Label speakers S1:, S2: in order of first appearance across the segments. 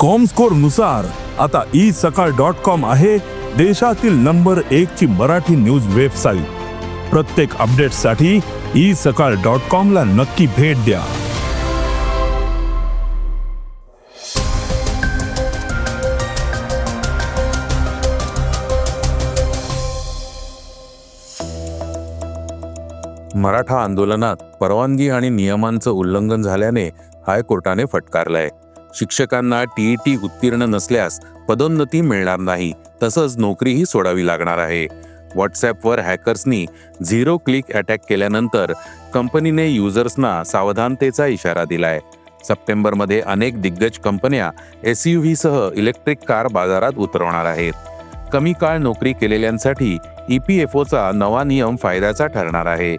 S1: कॉमस्कोरनुसार आता E Sakal dot com आहे देशातील नंबर एक ची मराठी न्यूज वेबसाईट प्रत्येक अपडेटसाठी ई सकाळ डॉट कॉम ला नक्की भेट द्या.
S2: मराठा आंदोलनात परवानगी आणि नियमांचं उल्लंघन झाल्याने हायकोर्टाने फटकारलंय. शिक्षकांना टीईटी उत्तीर्ण नसल्यास पदोन्नती मिळणार नाही तसंच नोकरीही सोडावी लागणार आहे. व्हॉट्सॲपवर हॅकर्सनी झिरो क्लिक अटॅक केल्यानंतर कंपनीने युजर्सना सावधानतेचा इशारा दिलाय. सप्टेंबरमध्ये अनेक दिग्गज कंपन्या एस यू व्हीसह इलेक्ट्रिक कार बाजारात उतरवणार आहेत. कमी काळ नोकरी केलेल्यांसाठी ई पी एफ ओचा नवा नियम फायद्याचा ठरणार आहे.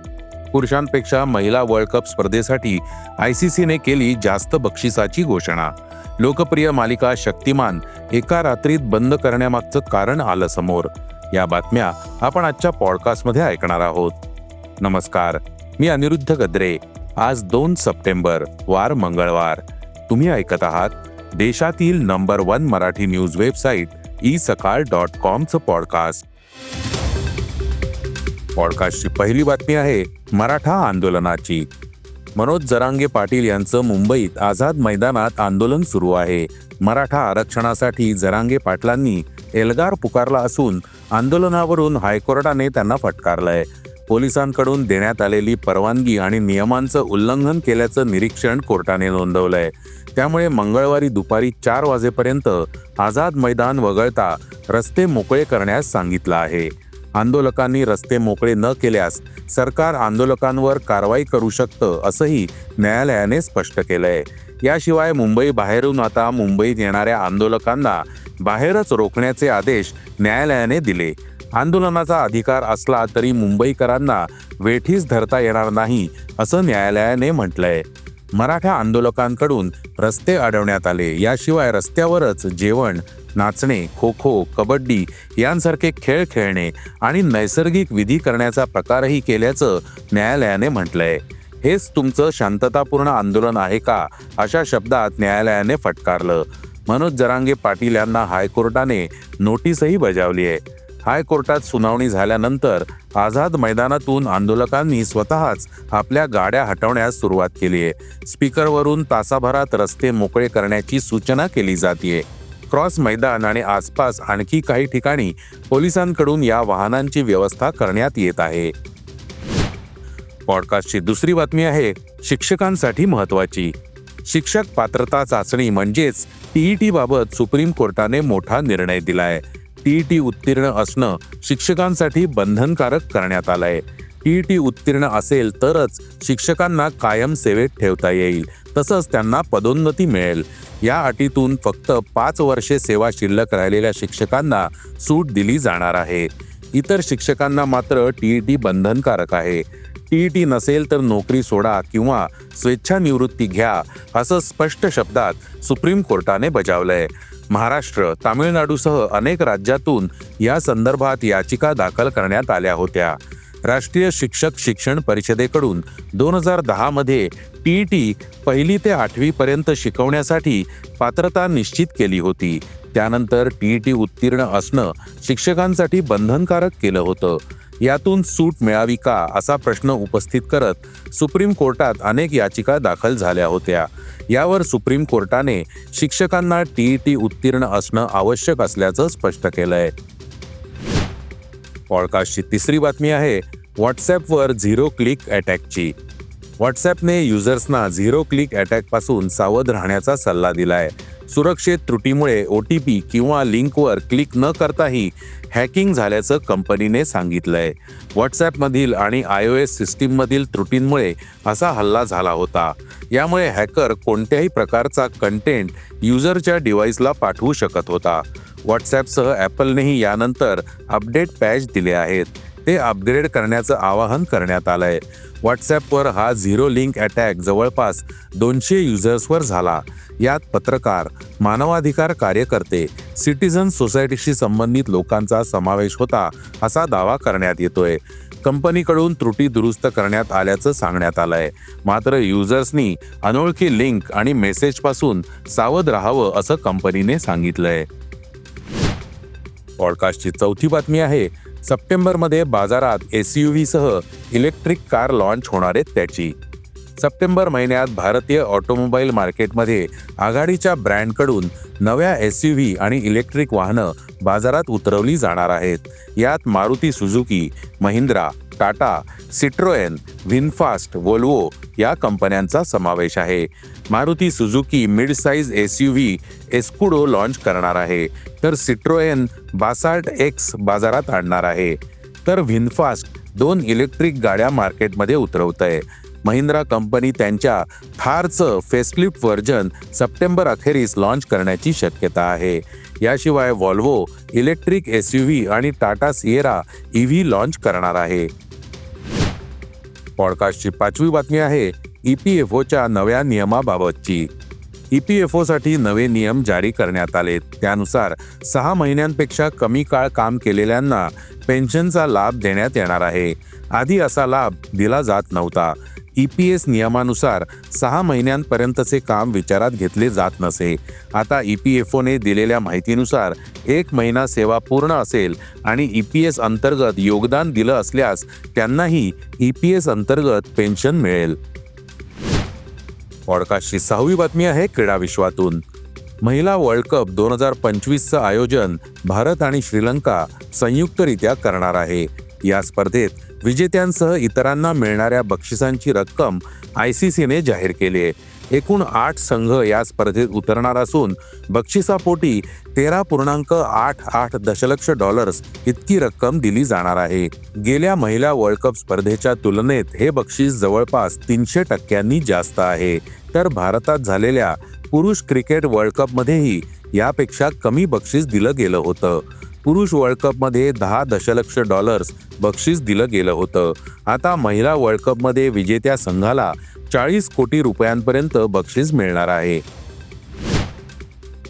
S2: पुरुषांपेक्षा महिला वर्ल्ड कप स्पर्धेसाठी आय सी सीने केली जास्त बक्षिसाची घोषणा. लोकप्रिय मालिका शक्तिमान एका रात्रीत बंद करण्यामागचं कारण आलं समोर. या बातम्या आपण आजच्या पॉडकास्टमध्ये ऐकणार आहोत. नमस्कार मी अनिरुद्ध गद्रे. आज दोन सप्टेंबर वार मंगळवार. तुम्ही ऐकत आहात देशातील number one Marathi news website e Sakal dot कॉमचं podcast. पॉडकास्टची पहिली बातमी आहे मराठा आंदोलनाची. मनोज जरांगे पाटील यांचं मुंबईत आझाद मैदानात आंदोलन सुरू आहे. मराठा आरक्षणासाठी जरांगे पाटलांनी एल्गार पुकारला असून आंदोलनावरून हायकोर्टाने त्यांना फटकारलंय. पोलिसांकडून देण्यात आलेली परवानगी आणि नियमांचं उल्लंघन केल्याचं निरीक्षण कोर्टाने नोंदवलंय. त्यामुळे मंगळवारी दुपारी चार वाजेपर्यंत आझाद मैदान वगळता रस्ते मोकळे करण्यास सांगितलं आहे. आंदोलकांनी रस्ते मोकळे न केल्यास सरकार आंदोलकांवर कारवाई करू शकतं असंही न्यायालयाने स्पष्ट केलंय. याशिवाय मुंबई बाहेरून आता मुंबईत येणाऱ्या आंदोलकांना बाहेरच रोखण्याचे आदेश न्यायालयाने दिले. आंदोलनाचा अधिकार असला तरी मुंबईकरांना वेठीस धरता येणार नाही असं न्यायालयाने म्हटलंय. मराठा आंदोलकांकडून रस्ते अडवण्यात आले. याशिवाय रस्त्यावरच जेवण नाचणे खो खो कबड्डी यांसारखे खेळ खेळणे आणि नैसर्गिक विधी करण्याचा प्रकारही केल्याचं न्यायालयाने म्हटलंय. हेच तुमचं शांततापूर्ण आंदोलन आहे का? अशा शब्दात न्यायालयाने फटकारलं. मनोज जरांगे पाटील यांना हायकोर्टाने नोटीसही बजावली आहे. हायकोर्टात सुनावणी झाल्यानंतर आझाद मैदानातून आंदोलकांनी स्वतःच आपल्या गाड्या हटवण्यास सुरुवात केली आहे. स्पीकरवरून तासाभरात रस्ते मोकळे करण्याची सूचना केली जाते क्रॉस मैदान आणि आसपास आणखी काही ठिकाणी पोलिसांकडून या वाहनांची व्यवस्था करण्यात येत आहे. पॉडकास्टची दुसरी बातमी आहे शिक्षकांसाठी महत्वाची शिक्षक पात्रता चाचणी म्हणजेच टीईटी बाबत सुप्रीम कोर्टाने मोठा निर्णय दिलाय. टीईटी उत्तीर्ण असणं शिक्षकांसाठी बंधनकारक करण्यात आलंय. टीईटी उत्तीर्ण असेल तरच शिक्षकांना कायम सेवेत ठेवता येईल. तसंच त्यांना पदोन्नती मिळेल. या अटीतून फक्त पाच वर्षे सेवा शिल्लक राहिलेल्या शिक्षकांना सूट दिली जाणार आहे. इतर शिक्षकांना मात्र टीईटी बंधनकारक आहे. टीईटी नसेल तर नोकरी सोडा किंवा स्वेच्छानिवृत्ती घ्या असं स्पष्ट शब्दात सुप्रीम कोर्टाने बजावलंय. महाराष्ट्र तामिळनाडूसह अनेक राज्यातून या संदर्भात याचिका दाखल करण्यात आल्या होत्या. राष्ट्रीय शिक्षक शिक्षण परिषदेकडून दोन हजार दहामध्ये टी टी पहिली ते आठवीपर्यंत शिकवण्यासाठी पात्रता निश्चित केली होती. त्यानंतर टी टी उत्तीर्ण असणं शिक्षकांसाठी बंधनकारक केलं होतं. यातून सूट मिळावी का असा प्रश्न उपस्थित करत सुप्रीम कोर्टात अनेक याचिका दाखल झाल्या होत्या. यावर सुप्रीम कोर्टाने शिक्षकांना टीईटी उत्तीर्ण असणं आवश्यक असल्याचं स्पष्ट केलंय. पॉडकास्टची तिसरी बातमी आहे व्हॉट्सॲपवर झिरो क्लिक अटॅकची. व्हॉट्सॲपने युजर्सना झिरो क्लिक अटॅकपासून सावध राहण्याचा सल्ला दिलाय. सुरक्षित त्रुटीमुळे ओ टी पी किंवा लिंकवर क्लिक न करताही हॅकिंग झाल्याचं कंपनीने सांगितलंय. व्हॉट्सॲपमधील आणि आय ओ एस सिस्टीममधील त्रुटींमुळे असा हल्ला झाला होता. यामुळे हॅकर कोणत्याही प्रकारचा कंटेंट युजरच्या डिव्हाइसला पाठवू शकत होता. व्हॉट्सॲपसह ॲपलनेही यानंतर अपडेट पॅच दिले आहेत. ते अपग्रेड करण्याचं आवाहन करण्यात आलंय. व्हॉट्सॲपवर हा झिरो लिंक अटॅक जवळपास दोनशे युजर्सवर झाला. यात पत्रकार मानवाधिकार कार्यकर्ते सिटीझन सोसायटीशी संबंधित लोकांचा समावेश होता असा दावा करण्यात येतोय. कंपनीकडून त्रुटी दुरुस्त करण्यात आल्याचं सांगण्यात आलंय. मात्र युजर्सनी अनोळखी लिंक आणि मेसेजपासून सावध राहावं असं कंपनीने सांगितलंय. पॉडकास्टची चौथी बातमी आहे सप्टेंबरमध्ये बाजारात एस यू सह इलेक्ट्रिक कार लॉन्च होणार आहेत त्याची. सप्टेंबर महिन्यात भारतीय ऑटोमोबाईल मार्केटमध्ये आघाडीच्या ब्रँडकडून नव्या एस यू व्ही आणि इलेक्ट्रिक वाहनं बाजारात उतरवली जाणार आहेत. यात Maruti Suzuki Mahindra Tata Citroen VinFast Volvo या कंपन्यांचा समावेश आहे. Maruti Suzuki mid size S U V Escudo launch करणार आहे. तर सिट्रोएन बासाल्ट एक्स बाजारात आणणार आहे. तर व्हिनफास्ट दोन इलेक्ट्रिक गाड्या मार्केटमध्ये उतरवत आहे महिंद्रा कंपनी त्यांच्या थारचं फेसलिफ्ट व्हर्जन सप्टेंबर अखेरीस लॉन्च करण्याची शक्यता आहे. याशिवाय Volvo electric S U V आणि Tata Sierra E V launch करणार आहे. पॉडकास्टची पाचवी बातमी आहे ई पी एफ ओच्या नव्या नियमाबाबतची. ई पी एफ ओसाठी नवे नियम जारी करण्यात आले त्यानुसार सहा महिन्यांपेक्षा कमी काळ काम केलेल्यांना पेन्शनचा लाभ देण्यात येणार आहे. आधी असा लाभ दिला जात नव्हता. ई पी एस नियमानुसार सहा महिन्यांपर्यंतचे काम विचारात घेतले जात नसे. आता ई पी एफ ओने दिलेल्या माहितीनुसार एक महिना सेवा पूर्ण असेल आणि ई पी एस अंतर्गत योगदान दिलं असल्यास त्यांनाही ई पी एस अंतर्गत पेन्शन मिळेल. पॉडकास्टची सहावी बातमी आहे क्रीडा विश्वातून. महिला वर्ल्ड कप दोन हजार पंचवीसचं आयोजन भारत आणि श्रीलंका संयुक्तरित्या करणार आहे. या स्पर्धेत विजेत्यांसह इतरांना मिळणाऱ्या बक्षिसांची रक्कम आय सी सीने जाहीर केली आहे एकूण आठ संघ या स्पर्धेत उतरणार असून बक्षिसापोटी तेरा पूर्णांक आठ आठ दशलक्ष डॉलर्स इतकी रक्कम दिली जाणार आहे. गेल्या महिला वर्ल्ड कप स्पर्धेच्या तुलनेत हे बक्षीस जवळपास तीनशे टक्क्यांनी जास्त आहे. तर भारतात झालेल्या पुरुष क्रिकेट वर्ल्ड कपमध्येही यापेक्षा कमी बक्षीस दिलं गेलं होतं. पुरुष वर्ल्ड कपमध्ये दहा दशलक्ष डॉलर्स बक्षीस दिलं गेलं होतं. आता महिला वर्ल्ड कपमध्ये विजेत्या संघाला चाळीस कोटी रुपयांपर्यंत बक्षीस मिळणार आहे.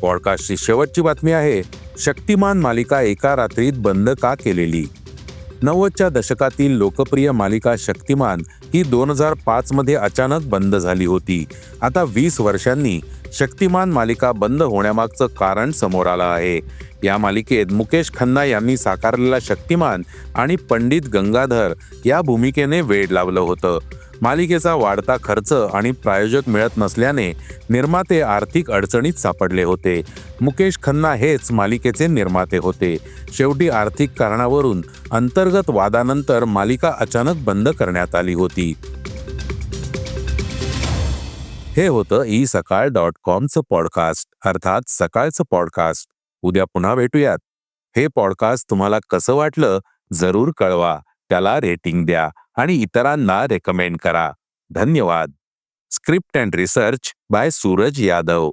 S2: पॉडकास्टची शेवटची बातमी आहे शक्तिमान मालिका एका रात्रीत बंद का केलेली? नव्वदच्या दशकातील लोकप्रिय मालिका शक्तिमान ही दोन हजार पाचमध्ये अचानक बंद झाली होती. आता वीस वर्षांनी शक्तिमान मालिका बंद होण्यामागचं कारण समोर आलं आहे. या मालिकेत मुकेश खन्ना यांनी साकारलेला शक्तिमान आणि पंडित गंगाधर या भूमिकेने वेड लावलं होतं. मालिकेचा वाढता खर्च आणि प्रायोजक मिळत नसल्याने निर्माते आर्थिक अडचणीत सापडले होते. मुकेश खन्ना हेच मालिकेचे निर्माते होते. शेवटी आर्थिक कारणावरून अंतर्गत वादानंतर मालिका अचानक बंद करण्यात आली होती. हे होतं ई सकाळ डॉट कॉमचं पॉडकास्ट अर्थात सकाळचं पॉडकास्ट. उद्या पुन्हा भेटूयात. हे पॉडकास्ट तुम्हाला कसं वाटलं जरूर कळवा. त्याला रेटिंग द्या. आणि इतरांना रेकमेंड करा. धन्यवाद. Script and research by Suraj Yadav